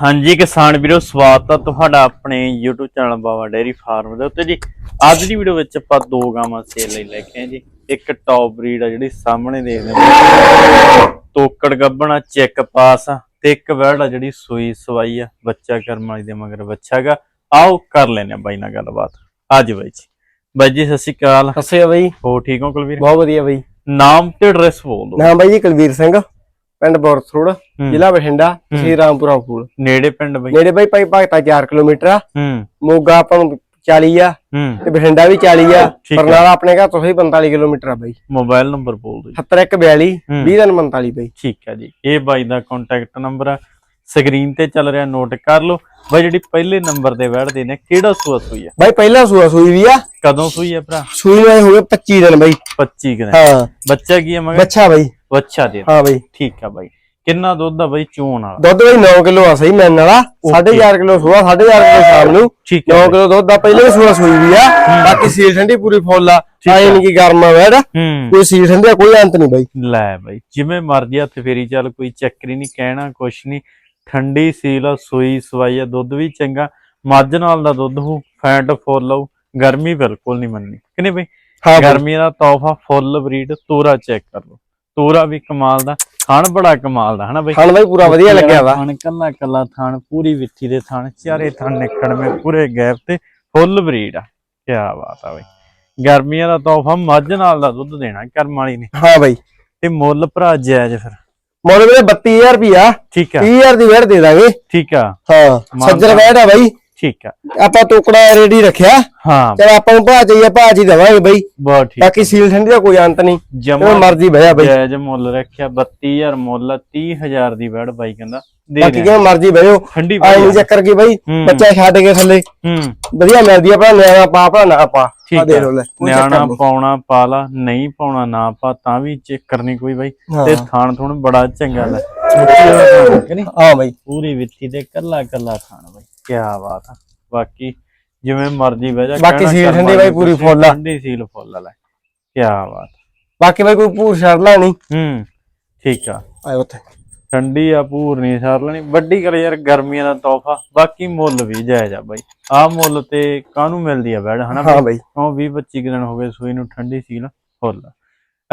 ਹਾਂਜੀ ਕਿਸਾਨ ਵੀਰੋ ਸਵਾਗਤ ਹੈ ਤੁਹਾਡਾ ਆਪਣੇ YouTube channel Bawa dairy farm ਦੇ ਉੱਤੇ ਜੀ। ਅੱਜ ਦੀ ਵੀਡੀਓ ਵਿੱਚ ਆਪਾਂ ਦੋ ਗਾਵਾਂ ਸੇਲ ਲਈ ਲੈ ਕੇ ਆਏ ਜੀ। ਇੱਕ ਟੌਪ ਬਰੀਡ ਆ ਜਿਹੜੀ ਸਾਹਮਣੇ ਦੇਖਦੇ ਹੋ ਤੋਕੜ ਗੱਬਣਾ ਚੈੱਕ ਪਾਸ ਆ ਤੇ ਇੱਕ ਵੈੜ ਆ ਜਿਹੜੀ ਸੂਈ ਸਵਾਈ ਆ ਬੱਚਾ ਕਰਮ ਵਾਲੀ ਦੇ ਮਗਰ ਬੱਚਾਗਾ ਆਓ ਕਰ ਲੈਨੇ ਆ ਬਾਈ ਨਾਲ ਗੱਲਬਾਤ। ਅੱਜ ਬਾਈ ਜੀ। ਬਾਈ ਜੀ ਸਤਿ ਸ਼੍ਰੀ ਅਕਾਲ। ਸੱਸੇ ਆ ਬਾਈ। ਹੋ ਠੀਕ ਹੋ ਕੁਲਵੀਰ? ਬਹੁਤ ਵਧੀਆ ਬਾਈ। ਨਾਮ ਤੇ ਐਡਰੈਸ ਬੋਲ ਦਿਓ। ਨਾਮ ਬਾਈ ਜੀ ਕੁਲਵੀਰ ਸਿੰਘ। ਪਿੰਡ ਬੋਰਥਰੋਡ ਹੂੰ। ਜ਼ਿਲ੍ਹਾ ਬਠਿੰਡਾ ਤਹਿਸੀਲ ਰਾਮਪੁਰਾ ਫੂਲ ਨੇੜੇ ਪਿੰਡ ਬਾਈ। ਨੇੜੇ ਬਾਈ ਭਾਈ ਭਗਤਾ 4 ਕਿਲੋਮੀਟਰ ਆ। ਮੋਗਾ ਆਪਾਂ ਨੂੰ 40 ਆ ਤੇ ਬਠਿੰਡਾ ਵੀ 40 ਆ। ਆ। ਬਰਨਾਲਾ ਆਪਣੇ ਘਰ ਤੋਂ ਹੀ 45 ਕਿਲੋਮੀਟਰ ਆ ਬਾਈ। ਮੋਬਾਈਲ ਨੰਬਰ ਬੋਲ ਦਿਓ ਜੀ। 7142 ਹੂੰ। 2045 ਬਾਈ। ਠੀਕ ਹੈ ਜੀ। ਇਹ ਬਾਈ ਦਾ ਕੰਟੈਕਟ ਨੰਬਰ ਆ। ਸਕਰੀਨ ਤੇ ਚੱਲ ਰਿਹਾ ਨੋਟ ਕਰ ਲਓ। ਬਾਈ ਜਿਹੜੀ ਪਹਿਲੇ ਨੰਬਰ ਤੇ ਬੈਠਦੇ ਨੇ ਕਿਹੜਾ ਸੂਆ ਸੂਈ ਆ? ਬਾਈ ਪਹਿਲਾ ਸੂਆ ਸੂਈ ਵੀ ਆ। ਕਦੋਂ ਸੂਈ ਆ ਭਰਾ? ਸੂਈ ਨੂੰ ਹੋ ਗਏ 25 ਦਿਨ ਬਾਈ। 25 ਦਿਨ। ਹਾਂ। ਬੱਚਾ ਕੀ ਆ ਮਗਰ? ਬੱਚਾ ਬਾਈ। ਬੱਚਾ ਦੇ ਹਾਂ ਬਾਈ। ਠੀਕ ਆ ਬਾਈ। ਕਿੰਨਾ ਦੁੱਧ ਆ ਬਾਈ ਚੋਣ ਵਾਲਾ? ਦੁੱਧ ਬਾਈ 9 ਕਿਲੋ ਆ ਸਹੀ ਮੈਨ ਵਾਲਾ। 4.5 ਕਿਲੋ ਸੂਆ 4.5 ਕਿਲੋ ਸ਼ਾਮ ਨੂੰ। ਠੀਕ 9 ਹੈ ਕਿਲੋ ਦੁੱਧ ਦਾ ਪਹਿਲੇ ਸੂਆ ਸੂਈ ਵੀ ਆ। ਬਾਕੀ ਸੀਲ ਠੰਡੀ ਪੂਰੀ ਫੁੱਲ ਆ। ਆਏ ਨਹੀਂ ਕੀ ਗਰਮ ਆ ਵੈੜ। ਕੋਈ ਸੀਲ ਠੰਡੀ ਕੋਈ ਅੰਤ ਨਹੀਂ ਬਾਈ। ਲੈ ਬਾਈ ਜਿਵੇਂ ਮਰਜ਼ੀ ਹੱਥ ਫੇਰੀ ਚੱਲ ਕੋਈ ਚੱਕਰੀ ਨਹੀਂ ਕਹਿਣਾ ਕੁਛ ਨਹੀਂ ਠੰਡੀ ਸੀਲ ਆ ਸੂਈ ਸਵਾਈ ਆ ਦੁੱਧ ਵੀ ਚੰਗਾ। ਮੱਝ ਨਾਲ ਦਾ ਦੁੱਧ ਹੋ ਫੈਟ ਫੁੱਲ ਆਊ ਗਰਮੀ ਬਿਲਕੁਲ ਨਹੀਂ ਮੰਨਣੀ ਕਿਨੇ ਬਾਈ। ਗਰਮੀ ਦਾ ਤੋਹਫਾ ਫੁੱਲ ਬਰੀਡ ਤੋਰਾ ਚੈੱਕ ਕਰ ਲਓ। ਤੋਰਾ ਵੀ ਕਮਾਲ ਦਾ ਥਣ ਬੜਾ ਕਮਾਲ ਦਾ ਹਨਾ ਬਈ? ਖਾਣ ਬਾਈ ਪੂਰਾ ਵਧੀਆ ਲੱਗਿਆ ਵਾ। ਥਣ ਕੱਲਾ ਕੱਲਾ ਥਣ ਪੂਰੀ ਵਿੱਥੀ ਦੇ ਥਣ ਚਾਰੇ ਥਣ ਨਿਕੜਵੇਂ ਪੂਰੇ ਗੈਪ ਤੇ ਫੁੱਲ ਬਰੀਡ ਆ। ਕੀ ਬਾਤ ਆ ਬਈ। ਗਰਮੀਆਂ ਦਾ ਤੋਹਫਾ ਮੱਝ ਨਾਲ ਦਾ ਦੁੱਧ ਦੇਣਾ ਕਰਮ ਵਾਲੀ ਨੇ। ਹਾਂ ਬਾਈ। ਤੇ ਮੁੱਲ ਭਰਾ ਜਾਇਜ਼ ਫਿਰ। ਮੁੱਲ ਵੀਰੇ 32000 ਰੁਪਿਆ ਠੀਕ ਆ। 30000 ਦੀ ਵੇੜ ਦੇ ਦਾਂਗੇ। ਠੀਕ ਆ। ਹਾਂ ਸੱਜਰ ਵੇੜ ਆ ਬਾਈ। ਠੀਕ ਆ। ਆਪਾਂ ਟੁਕੜਾ ਰੈਡੀ ਰੱਖਿਆ। ਹਾਂ। ਚਲ ਆਪਾਂ ਨੂੰ ਚਾਹੀਏ ਭਾਅ ਚ ਹੀ ਦੇਵਾਂਗੇ ਬਾਈ। ਬਹੁਤ ਠੀਕ ਬਾਕੀ ਸੀਲ ਠੰਡੀ ਦਾ ਕੋਈ ਅੰਤ ਨਹੀਂ। ਜਮਾ ਮਰਜ਼ੀ ਬਹਿਆ ਬਾਈ। ਜਾਇਜ਼ ਮੁੱਲ ਰੱਖਿਆ 32000 ਮੁੱਲ ਆ, 30000 ਦੀ ਵੜ ਬਾਈ ਕਹਿੰਦਾ। ਬਾਕੀ ਜਿਵੇਂ ਮਰਜ਼ੀ ਬਹਿਓ ਠੰਡੀ ਨਹੀਂ ਚੱਕਰ ਕੀ ਬਾਈ ਹੂੰ। ਬੱਚਾ ਛੱਡ ਕੇ ਥੱਲੇ। ਹੂੰ। ਵਧੀਆ ਮਿਲਦੀ ਆ ਭਰਾ ਨਿਆਣਾ ਪਾ ਭਰਾ ਨਾ ਪਾ। ਠੀਕ ਆ। ਦੇ ਆ ਲੋ ਲੈ ਚੱਕਰ ਨਿਆਣਾ। ਪਾਉਣਾ ਪਾਲਾ ਨਹੀਂ ਪਾਉਣਾ ਨਾ ਪਾ ਤਾਂ ਵੀ ਚੈੱਕ ਕਰਨੀ ਕੋਈ ਬਾਈ। ਹਾਂ। ਤੇ ਥਾਣ ਥੁਣ ਬੜਾ ਚੰਗਾ ਲੈ। ਹਾਂ ਬਾਈ। ਪੂਰੀ ਵਿੱਥੀ ਦੇ ਕੱਲਾ ਕੱਲਾ ਥਾਣ ਬਾਈ। ਕੀ ਬਾਤ ਆ। ਬਾਕੀ ਜਿਵੇਂ ਮਰਜ਼ੀ ਬਹਿ ਜਾ ਬਾਕੀ ਸੀਲ ਠੰਡੀ ਬਾਈ ਪੂਰੀ ਫੁੱਲ ਆ। ਠੰਡੀ ਸੀਲ ਫੁੱਲ ਲੈ। ਕੀ ਬਾਤ। ਬਾਕੀ ਬਾਈ ਕੋਈ ਪੂਰ ਛੱਡ ਲੈਣੀ ਹੂੰ ਠੀਕ ਆ। ਆਏ ਉੱਥੇ। ਠੰਡੀ ਆ ਪੂਰ ਨਹੀਂ ਸਾਰ ਲੈਣੀ। ਵੱਡੀ ਕਰ ਯਾਰ ਗਰਮੀਆਂ ਦਾ ਤੋਹਫਾ। ਬਾਕੀ ਮੁੱਲ ਵੀ ਜਾਇਜ਼ ਆ ਬਾਈ। ਆ ਮੁੱਲ ਤੇ ਕਾਹਨੂੰ ਮਿਲਦੀ ਆ ਬੈੜ ਹਨਾ ਹਾਂ ਬਾਈ? ਕਿਉਂ 20 25 ਦਿਨ ਹੋ ਗਏ ਸੂਈ ਨੂੰ ਠੰਡੀ ਸੀ ਨਾ ਫੁੱਲ।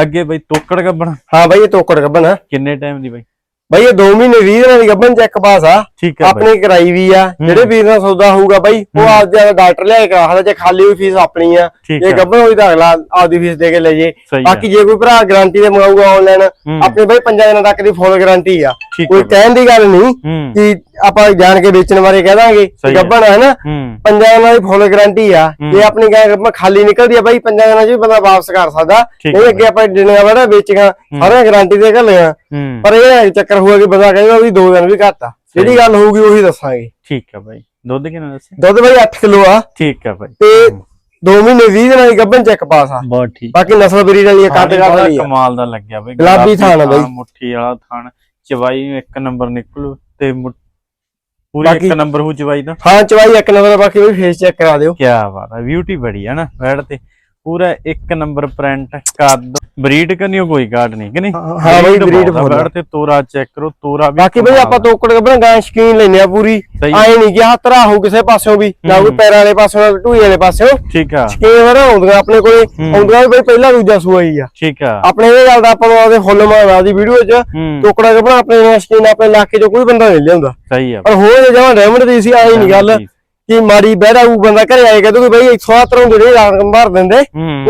ਅੱਗੇ ਬਈ ਤੋਕੜ ਗੱਬਣ। ਹਾਂ ਬਾਈ ਇਹ ਤੋਕੜ ਗੱਬਨ ਆ। ਕਿੰਨੇ ਟਾਈਮ ਦੀ ਬਾਈ? ਬਾਈ ਇਹ 2 ਮਹੀਨੇ 20 ਦਿਨਾਂ ਦੀ ਗੱਬਨ ਚੈੱਕ ਪਾਸ ਆ। ਠੀਕ ਬਾਈ ਆਪਣੀ ਕਰਾਈ ਵੀ ਆ। ਜਿਹੜੇ ਵੀਰ ਦਾ ਸੌਦਾ ਹੋਊਗਾ ਬਾਈ ਉਹ ਆਪਦੇ ਡਾਕਟਰ ਲਿਆ ਕੇ ਕਰਾ ਜੇ ਖਾਲੀ ਹੋਈ ਫੀਸ ਆਪਣੀ ਆ। ਜੇ ਆ ਗੱਬਨ ਹੋਈ ਤਾਂ ਅਗਲਾ ਆਪਦੀ ਫੀਸ ਦੇ ਕੇ ਲੈ ਜੇ। ਬਾਕੀ ਜੇ ਕੋਈ ਭਰਾ ਗਾਰੰਟੀ ਤੇ ਮੰਗਾਊਗਾ ਆਨਲਾਈਨ ਹੂੰ, ਆਪਣੇ ਬਾਈ ਪੰਜਾਂ ਦਿਨਾਂ ਤੱਕ ਦੀ ਫੁੱਲ ਗਾਰੰਟੀ ਆ। ਕੋਈ। ਕਹਿਣ ਦੀ ਗੱਲ ਨਹੀਂ ਹੂੰ। ਕਿ ਆਪਾਂ ਜਾਣ ਕੇ ਵੇਚਣ ਬਾਰੇ ਕਹਿ ਦਾਂਗੇ। ਗੱਬਨ ਹੈ। ਨਾ ਪੰਜਾਂ ਦਿਨਾਂ ਦੀ ਫੁੱਲ ਗਾਰੰਟੀ ਆ। ਜੇ ਆਪਣੀ ਗਾਂ ਖਾਲੀ ਨਿਕਲਦੀ ਆ ਬਾਈ ਪੰਜਾਂ ਦਿਨਾਂ 'ਚ ਵੀ ਬੰਦਾ ਵਾਪਸ ਕਰ ਸਕਦਾ। ਨਹੀਂ ਅੱਗੇ ਆਪਾਂ ਜਿੰਨੇ ਵਾਰ ਵੇਚੀਆਂ ਸਾਰੇ ਗਾਰੰਟੀ ਦੇ ਘੱਲੇ ਆ। ਪਰ ਇਹ ਚੱਕਰ ਹੋਊਗਾ ਕਿ ਬੰਦਾ ਕਹੇਗਾ ਵੀ ਦੋ ਦਿਨ ਵੀ ਘੱਟ ਆ। ਜਿਹੜੀ ਗੱਲ ਹੋਊਗੀ ਉਹੀ ਦੱਸਾਂਗੇ। ਠੀਕ ਆ ਬਾਈ। ਦੁੱਧ ਕਿੰਨਾ ਦੱਸਿਆ? ਦੁੱਧ ਬਾਈ 8 ਕਿਲੋ ਆ। ਠੀਕ ਆ ਬਾਈ। ਤੇ 2 ਮਹੀਨੇ 20 ਦਿਨਾਂ ਦੀ ਗੱਭਣ ਚੈੱਕ ਪਾਸ ਆ। ਬਹੁਤ ਠੀਕ। ਬਾਕੀ ਨਸਲ ਬਰੀਡ ਵਾਲੀ ਕੱਦ ਬੜਾ ਵਾਲੀ ਕਮਾਲ ਦਾ ਲੱਗਿਆ ਬਾਈ। ਗੁਲਾਬੀ ਥਾਣ ਬਾਈ। ਮੁੱਠੀ ਵਾਲਾ ਥਾਣ ਚਵਾਈ ਇੱਕ ਨੰਬਰ ਨਿਕਲੂ ਤੇ ਪੂਰੀ ਬਾਕੀ- ਇੱਕ ਨੰਬਰ ਹੋ ਚਵਾਈ ਦਾ। ਹਾਂ ਚਵਾਈ ਇੱਕ ਨੰਬਰ ਬਾਕੀ ਵੀ ਫੇਸ ਚੈੱਕ ਕਰਾ ਦਿਓ। ਕੀ ਬਾਤ ਹੈ ਬਿਊਟੀ ਬੜੀ ਹੈ ਨਾ ਵੈੜ ਤੇ। ਪੂਰਾ ਇੱਕ ਨੰਬਰ ਪ੍ਰਿੰਟ ਕੱਦ ਬਰੀਡ ਕਰਨੀਓ ਕੋਈ ਕਾਟ ਨਹੀਂ ਕਿ ਨਹੀਂ? ਹਾਂ ਬਾਈ, ਆ। ਵੈੜ ਤੇ ਤੋਰਾ ਚੈੱਕ ਕਰੋ ਤੋਰਾ ਵੀ ਬਾਕੀ ਬਈ ਆਪਾਂ। ਤੋਕੜ ਗੱਭਣ ਗਾਂ ਸ਼ਕੀਨ ਲੈਨੇ ਆ ਪੂਰੀ। ਆਏ ਨਹੀਂ ਕਿ ਹੱਥ ਰਾਹੂ ਕਿਸੇ ਪਾਸਿਓਂ ਵੀ ਨਾ ਕੋਈ ਪੈਰਾਂ ਵਾਲੇ ਪਾਸਿਓਂ ਨਾ ਢੂਈ ਵਾਲੇ ਪਾਸਿਓਂ। ਠੀਕ ਆ। ਸ਼ਕੀਨ ਵਾਰ ਆਉਂਦੀਆਂ ਆਪਣੇ ਕੋਲੇ। ਆਉਂਦੀਆਂ ਵੀ ਬਈ ਪਹਿਲਾ ਦੂਜਾ ਸੂਆ ਹੀ ਆ। ਠੀਕ ਆ। ਆਪਣੇ ਇਹ ਗੱਲ ਦਾ ਆਪਾਂ ਨੂੰ ਆਦੇ ਫੁੱਲ ਮਾਰਾ ਦੀ ਵੀਡੀਓ 'ਚ ਹੂੰ। ਟੋਕੜਾ ਗੱਭਣ ਆਪਣੇ ਸ਼ਕੀਨ ਆਪਣੇ ਇਲਾਕੇ 'ਚ ਕੋਈ ਬੰਦਾ ਨਹੀਂ ਲਿਆਉਂਦਾ। ਸਹੀ ਆ। ਪਰ ਹੋਰ ਜਮਾਂ ਡਾਇਮੰਡ ਦੀ ਸੀ ਆਈ ਨਹੀਂ ਗੱਲ। ਕਿ ਮਾੜੀ ਬਹਿਰਾ ਉਹ ਬੰਦਾ ਘਰੇ ਆਏਗਾ ਤੇ ਬਈ 170 ਨੂੰ ਜਿਹੜੇ ਰਕਮ ਭਰ ਦਿੰਦੇ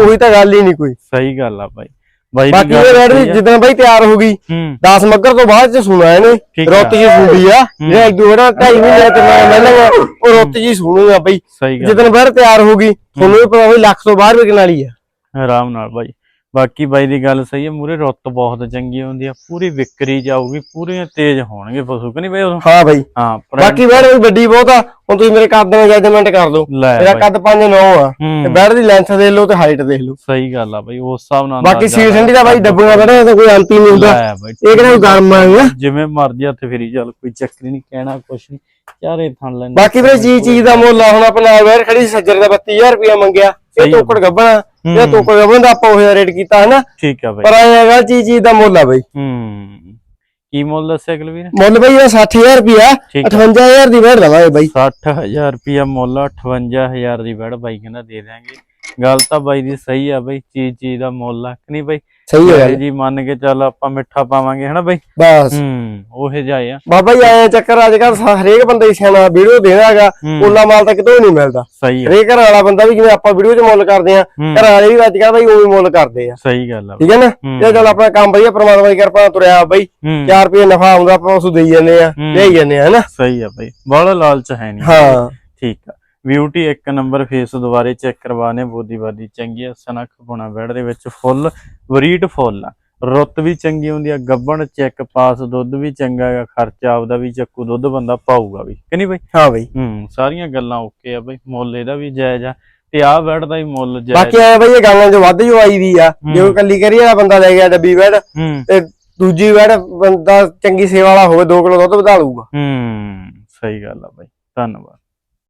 ਉਹੀ ਤਾਂ ਗੱਲ ਹੀ ਨਹੀਂ ਕੋਈ। ਸਹੀ ਗੱਲ ਆ ਬਾਈ। ਬਾਕੀ ਇਹ ਰੈਡ ਆ। ਜਿੱਦਣ ਬਈ ਤਿਆਰ ਹੋ ਗਈ ਹੂੰ। 10 ਮੱਗਰ ਤੋਂ ਬਾਅਦ ਚ ਸੁਣਾ ਇਹਨੇ। ਰੁੱਤ ਜੀ ਸੁਣਦੀ ਆ। ਜਿਹੜਾ ਇੱਕ ਦੂਰਾ ਢਾਈ ਮਹੀਨੇ ਤੇ ਮੈਂ ਮਿਲਾਂਗਾ ਉਹ ਰੁੱਤ ਜੀ ਸੁਣੂਗਾ ਬਈ। ਜਿੱਦਣ ਬਹਿਰ ਤਿਆਰ ਹੋ ਗਈ ਤੁਹਾਨੂੰ ਵੀ ਪਤਾ ਹੋਈ ਲੱਖ ਤੋਂ ਬਾਹਰ ਵਿਕਣ ਵਾਲੀ ਆ। ਆਰਾਮ ਨਾਲ ਬਾਈ। ਬਾਕੀ ਬਾਈ ਦੀ ਗੱਲ ਸਹੀ ਹੈ ਮੂਰੇ ਰੁੱਤ ਬਹੁਤ ਚੰਗੀ ਹੁੰਦੀ ਆ ਪੂਰੀ ਵਿਕਰੀ ਜਾਊਗੀ ਪੂਰੀਆਂ ਤੇਜ਼ ਹੋਣਗੇ ਪਸ਼ੂ ਕਿ ਨਹੀਂ ਬਈ ਉਦੋਂ? ਹਾਂ ਬਈ। ਹਾਂ ਬਾਕੀ ਬਹਿਰ ਵੀ ਵੱਡੀ ਬਹੁਤ ਆ ਹੁਣ ਤੁਸੀਂ ਮੇਰੇ ਕੱਦ ਨਾਲ ਜੱਜਮੈਂਟ ਕਰ ਲਓ ਮੇਰਾ ਕੱਦ 5 9 ਆ ਤੇ ਬਹਿਰ ਦੀ ਲੈਂਥ ਦੇਖ ਲਓ ਤੇ ਹਾਈਟ ਦੇਖ ਲਓ। ਸਹੀ ਗੱਲ ਆ ਬਾਈ ਉਸ ਹਿਸਾਬ ਨਾਲ ਬਾਕੀ ਸੀਲ ਠੰਡੀ ਦਾ ਬਾਈ ਡੱਬੂਆਂ ਬੜੇ ਤਾਂ ਕੋਈ ਅੰਤ ਹੀ ਨਹੀਂ ਹੁੰਦਾ। ਇਹ ਕਿਹੜਾ ਗਰਮ ਆ ਜਿਵੇਂ ਮਰਜ਼ੀ ਹੱਥ ਫੇਰੀ ਚੱਲ ਕੋਈ ਚੱਕਰ ਨਹੀਂ ਕਹਿਣਾ ਕੁਛ ਨਹੀਂ। ਚਾਰੇ ਥਣ ਲੈਣੇ ਬਾਕੀ ਵੀਰੇ ਚੀਜ਼ ਚੀਜ਼ ਦਾ ਮੁੱਲ ਆ ਹੁਣ ਆਪਣਾ ਬਹਿਰ ਖੜੀ ਸੱਜਰ ਦਾ 32000 ਰੁਪਇਆ ਮੰਗਿਆ। ਇਹ ਤੋਕੜ ਗੱਬਣਾ ਇਹ ਤੋਕੜ ਗੱਬਣ ਦਾ ਆਪਾਂ ਉਹ ਰੇਟ ਕੀਤਾ ਹਨਾ? ਠੀਕ ਆ ਬਾਈ। ਪਰ ਆਏ ਹੈਗਾ ਚੀਜ਼ ਚੀਜ਼ ਦਾ ਮੁੱਲ ਆ ਬਈ। ਹੂੰ। ਕੀ ਮੁੱਲ ਦੱਸਿਆ ਕੁਲਵੀਰ ਮੁੱਲ ਬਈ ਇਹਦਾ 60000 ਰੁਪਿਆ ਠੀਕ 58000 ਦੀ ਵੇੜ ਲਵਾਂਗੇ ਬਈ। 60000 ਰੁਪਿਆ ਮੁੱਲ 58000 ਦੀ ਬੈੜ ਬਾਈ ਕਹਿੰਦਾ ਦੇ ਦਿਆਂਗੇ। ਗੱਲ ਤਾਂ ਬਾਈ ਦੀ ਸਹੀ ਆ ਬਾਈ ਚੀਜ਼ ਚੀਜ਼ ਦਾ ਮੁੱਲ ਆ। ਕਿ ਨਹੀਂ ਬਾਈ? ਸਹੀ ਹੈ ਜੀ ਮੰਨ ਕੇ ਚੱਲ ਆਪਾਂ ਮਿੱਠਾ ਪਾਵਾਂਗੇ ਹਨਾ ਬਾਈ? ਬਸ। ਹੂੰ ਉਹੇ ਜਾਏ ਆ। ਬਾਬਾ ਜੀ ਆਏ ਚੱਕਰ ਅੱਜ ਕੱਲ ਹਰੇਕ ਬੰਦਾ ਹੀ ਸਿਆਣਾ ਵੀਡੀਓ ਦੇਣਾਗਾ ਹੂੰ। ਉਹਲਾ ਮਾਲ ਤਾਂ ਕਿਤੋਂ ਨਹੀਂ ਮਿਲਦਾ। ਸਹੀ ਆ। ਹਰੇਕ ਘਰ ਵਾਲਾ ਬੰਦਾ ਵੀ ਜਿਵੇਂ ਆਪਾਂ ਵੀਡੀਓ 'ਚ ਮੁੱਲ ਕਰਦੇ ਆ ਹੂੰ। ਘਰ ਵਾਲੇ ਵੀ ਅੱਜ ਕੱਲ ਬਈ ਉਹੀ ਮੁੱਲ ਕਰਦੇ ਆ। ਸਹੀ ਗੱਲ ਆ। ਠੀਕ ਹੈ ਨਾ? ਹੂੰ। ਤੇ ਚੱਲ ਆਪਣਾ ਕੰਮ ਵਧੀਆ ਪ੍ਰਮਾਤਮਾ ਦੀ ਕਿਰਪਾ ਨਾਲ ਤੁਰਿਆ ਬਈ ਹੂੰ। 4 ਰੁਪਏ ਨਫਾ ਆਉਂਦਾ ਆਪਾਂ ਉਸ ਨੂੰ ਦੇਈ ਜਾਂਦੇ ਆ ਹੂੰ। ਦੇਈ ਜਾਂਦੇ ਆ ਹਨਾ ਸਹੀ ਆ ਬਾਈ। ਬੜਾ ਲਾਲਚ ਹੈ ਨਹੀਂ। ਹਾਂ। ਠੀਕ ਆ। ਬਿਊਟੀ ਇੱਕ ਨੰਬਰ ਫੇਸ ਦੁਬਾਰੇ ਚੈੱਕ ਕਰਵਾਣੇ ਬੋਦੀ ਬਾਦੀ ਚੰਗੀ ਆ ਸਨਖ ਪੁਣਾ ਬੈੜ ਦੇ ਵਿੱਚ ਫੁੱਲ ਵਰੀਟ ਫੁੱਲ ਆ। ਰੁੱਤ ਵੀ ਚੰਗੀ ਹੁੰਦੀ ਆ ਗੱਬਣ ਚੈੱਕ ਪਾਸ ਦੁੱਧ ਵੀ ਚੰਗਾ ਹੈਗਾ ਖਰਚਾ ਆਪਦਾ ਵੀ ਚੱਕੂ ਦੁੱਧ ਬੰਦਾ ਪਾਊਗਾ ਵੀ। ਕਿ ਨਹੀਂ ਬਾਈ? ਹਾਂ ਬਈ। ਹੂੰ ਸਾਰੀਆਂ ਗੱਲਾਂ ਓਕੇ ਆ ਬਾਈ ਮੁੱਲ ਇਹਦਾ ਵੀ ਜਾਇਜ਼ ਆ ਤੇ ਆਹ ਬੈੜ ਦਾ ਵੀ ਮੁੱਲ ਜਾਇਜ਼ ਬਾਕੀ ਆਏ ਬਈ ਇਹ ਗਾਂਗਾਂ ਚ ਵੱਧ ਜੋ ਆਈ ਦੀ ਆ। ਜੇ ਕੱਲੀ ਕਰੀ ਵਾਲਾ ਬੰਦਾ ਲੈ ਗਿਆ ਡੱਬੀ ਹੂੰ। ਤੇ ਦੂਜੀ ਵੈੜ ਬੰਦਾ ਚੰਗੀ ਸੇਵਾ ਵਾਲਾ ਹੋਵੇ 2 ਕਿਲੋ ਦੁੱਧ ਵਧਾ ਲੂਗਾ ਹੂੰ ਸਹੀ ਗੱਲ ਆ ਬਾਈ ਧੰਨਵਾਦ।